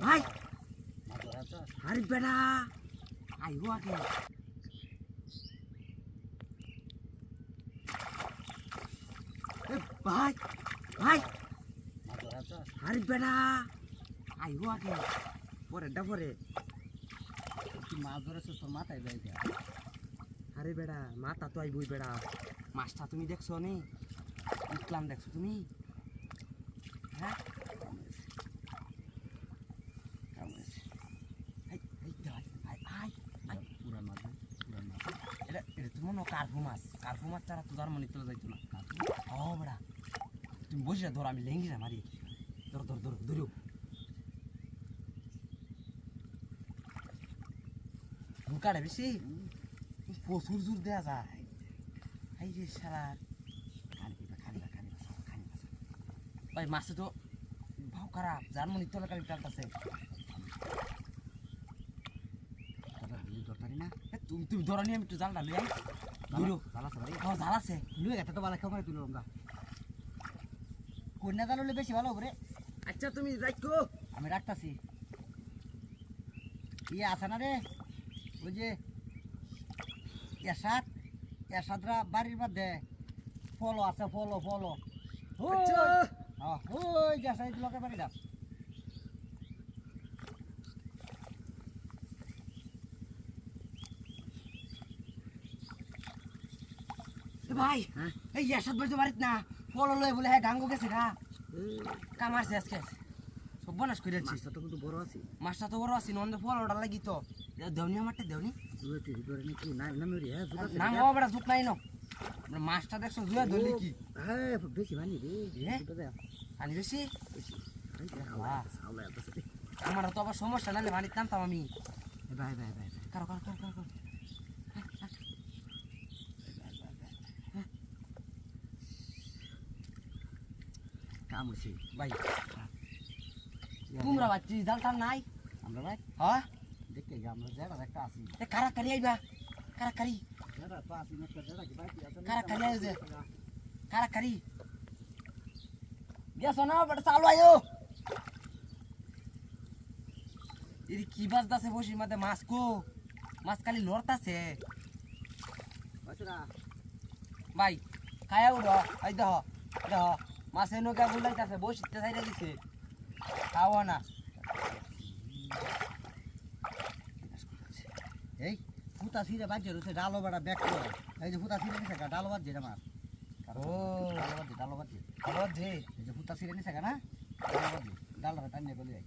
ভাই আরে বেটা আইও আগে। ভাই ভাই আরে বেটা আইও আগে। পরে ডা পরে। তুই মাছ ধরেছিস তোর মাথায় দেয় আরে বেটা মাথা তো আইবই বেটা মাছটা তুমি দেখছ নি? উঠলাম দেখছ তুমি? হ্যাঁ কামড়েছে এই, এই, ভাই, ভাই, আয়, আয়। পুরান মাছ পুরান মাছ এটা মনে হয় কার্পু মাছ কার্পু মাছ ছাড়া তো তার মনে তোলা যাইতো না বেড়া তুমি বসে ধরো আমি লেঙ্গি না মারি ধরো ধরো ধরো ধরো ঢুকাড়ে বেশি প্রচুর জোর দেয়া যায় এই যে সারা ভাই মাছে তো ভাও খারাপ যার মনে তোলা কালি টানতাছে তুমি তুমি ধরো নি আমি একটু জালটা লই আই ধরো ভাই। ও জাল আছে। লুয়ে গেছে তো বালা খাবার তুলো আমরা কন্যা জাল বেশি ভালো করে আচ্ছা তুমি রাখো আমি রাখতাছি। ইয়ে আছে না রে? ওই যে এসাদ এসাদরা বাড়ির মধ্যে। ফলো আছে ফলো ফলো। আচ্ছা। ওই যে লোকের বাড়ি যা ভাই? এই ইয়াসাদ ভাই তো বাড়িত না ফল লয় বলে হ্যাঁ গাঙ্গো গেছে গা। কামারছে আজকে সব বনাস করে মাছটা তো কিন্তু বড় আছে। মাছটা তো বড় আছে নন্দে ফল ওটা লাগি তো। এ দেওনি আমারটা না না জুতা নাম হওয়া বেড়া জুক নাই ন। মাছটা দেখছ জুয়া ধরলি কি? হ্যাঁ বেশি মানি রে? আনি বেশি? আছে। আমার তো আবার সমস্যা নালে পানির টানতাম আমি। ভাই ভাই ভাই কারও কারও কারও কারও। কারও কাম হইছে ভাই। তোমরা বাচ্চি জাল টাল নাই? আমরা ভাই? হ্যাঁ? দেখতে গিয়ে আমরা জেডা একটা আছি। কারা কারি আইবা? কারা কারি? জেডা তো আছি না জেডা কি ভাই? কারা কারি আইছে? কারা কারি? গেছো না বেটা চালু আয়ো এদি কি বাজদাছে বসির মধ্যে মাছ কো মাছ খালি লড়তাছে ভাই খায়া এই দেহ দেহ মাছে নৌকা বুলাইতেছে বসিতে সাইডে দিছে। খাওয়া না। এই ফুতা ছিঁড়ে বাজছে রয়েছে ডালো বাড়া ব্যাগ করে। এই যে ফুতা ছিঁড়ে নিছে ডালো বাজছে রে মাছ। ও। ডালো বাজছে ডালো বাজছে ডালো যে এই যে ফুতা ছিঁড়ে নিছে না ডালো বাজছে ডালো টানিয়ে গলে যাই